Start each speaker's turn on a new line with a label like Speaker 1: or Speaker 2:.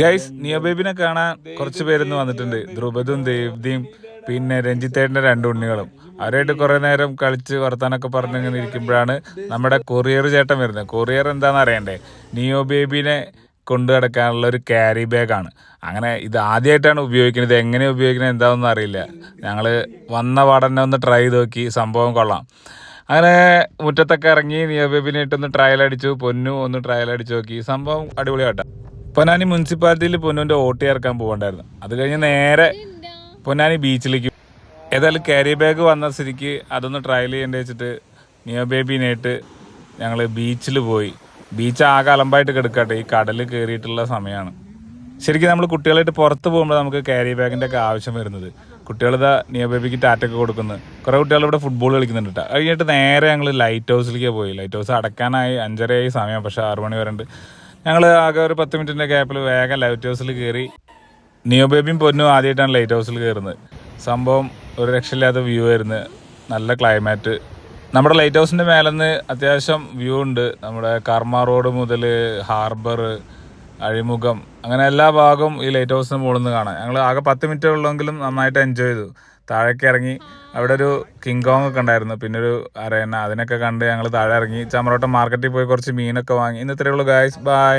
Speaker 1: Guys നിയോ ബേബിനെ കാണാൻ കുറച്ച് പേരൊന്ന് വന്നിട്ടുണ്ട്. ദ്രുപദും ദേവ്ദിയും പിന്നെ രഞ്ജിത്തേട്ടന്റെ രണ്ട് ഉണ്ണികളും. അവരായിട്ട് കുറെ നേരം കളിച്ച് വർത്താനൊക്കെ പറഞ്ഞിങ്ങനെ ഇരിക്കുമ്പോഴാണ് നമ്മുടെ കൊറിയർ ചേട്ടൻ വരുന്നത്. കൊറിയർ എന്താണെന്ന് അറിയണ്ടേ? നിയോ ബേബിനെ കൊണ്ടു നടക്കാനുള്ള ഒരു ക്യാരി ബാഗാണ് അങ്ങനെ ഇത് ആദ്യമായിട്ടാണ് ഉപയോഗിക്കുന്നത്. എങ്ങനെ ഉപയോഗിക്കുന്നത് എന്താണെന്ന് അറിയില്ല. ഞങ്ങൾ വന്ന പാടന്നെ ഒന്ന് ട്രൈ ചെയ്ത് നോക്കി. സംഭവം കൊള്ളാം. അങ്ങനെ മുറ്റത്തൊക്കെ ഇറങ്ങി നിയോ ബേബിനെ ഇട്ടൊന്ന് ട്രയൽ അടിച്ചു. പൊന്നു ഒന്ന് ട്രയൽ അടിച്ചു നോക്കി. സംഭവം അടിപൊളിയാട്ടാ. പൊന്നാനി മുനിസിപ്പാലിറ്റിയിൽ പൊന്നുവിന്റെ ഓട്ടി ഇറക്കാൻ പോകണ്ടായിരുന്നു. അത് കഴിഞ്ഞ് നേരെ പൊന്നാനി ബീച്ചിലേക്ക്. ഏതായാലും ക്യാരി ബാഗ് വന്ന സ്ഥിതിക്ക് അതൊന്ന് ട്രയൽ ചെയ്യേണ്ടി വെച്ചിട്ട് നിയോ ബേബിനായിട്ട് ഞങ്ങൾ ബീച്ചിൽ പോയി. ബീച്ച് ആകെ അലമ്പായിട്ട് കിടക്കട്ടെ ഈ കടൽ കയറിയിട്ടുള്ള സമയമാണ് ശരിക്കും നമ്മൾ കുട്ടികളായിട്ട് പുറത്ത് പോകുമ്പോൾ നമുക്ക് ക്യാരി ബാഗിന്റെ ഒക്കെ ആവശ്യം വരുന്നത്. കുട്ടികളിതാ നിയോ ബേബിക്ക് ടാറ്റൊക്കെ കൊടുക്കുന്നു. കുറേ കുട്ടികൾ ഇവിടെ ഫുട്ബോൾ കളിക്കുന്നുണ്ട് കേട്ടോ കഴിഞ്ഞിട്ട് നേരെ ഞങ്ങൾ ലൈറ്റ് ഹൗസിലേക്ക് പോയി. ലൈറ്റ് ഹൗസ് അടക്കാനായി അഞ്ചരയായി സമയം പക്ഷേ ആറു മണി വരെ ഞങ്ങൾ ആകെ ഒരു പത്ത് മിനിറ്റിന്റെ ഗ്യാപ്പിൽ വേഗം ലൈറ്റ് ഹൗസിൽ കയറി നിയോ ബേബിയും പൊന്നും ആദ്യമായിട്ടാണ് ലൈറ്റ് ഹൗസിൽ കയറുന്നത് സംഭവം ഒരു രക്ഷയില്ലാത്ത വ്യൂ ആയിരുന്നു. നല്ല ക്ലൈമാറ്റ് നമ്മുടെ ലൈറ്റ് ഹൗസിന്റെ മേലെന്ന് അത്യാവശ്യം വ്യൂ ഉണ്ട്. നമ്മുടെ കർമ്മ റോഡ് മുതൽ ഹാർബർ അഴിമുഖം അങ്ങനെ എല്ലാ ഭാഗവും ഈ ലൈറ്റ് ഹൗസിന് നിന്ന് കാണാം. ഞങ്ങൾ ആകെ പത്ത് മിനിറ്റ് ഉള്ളെങ്കിലും നന്നായിട്ട് എൻജോയ് ചെയ്തു. താഴേക്ക് ഇറങ്ങി അവിടെ ഒരു കിങ് കോങ് ഒക്കെ ഉണ്ടായിരുന്നു. പിന്നെ ഒരു അരയന അതിനൊക്കെ കണ്ട് ഞങ്ങൾ താഴെ ഇറങ്ങി. ചമറോട്ടം മാർക്കറ്റിൽ പോയി കുറച്ച് മീനൊക്കെ വാങ്ങി. ഇന്ന് ഇത്രയേ ഉള്ളൂ ഗായ്സ് ബൈ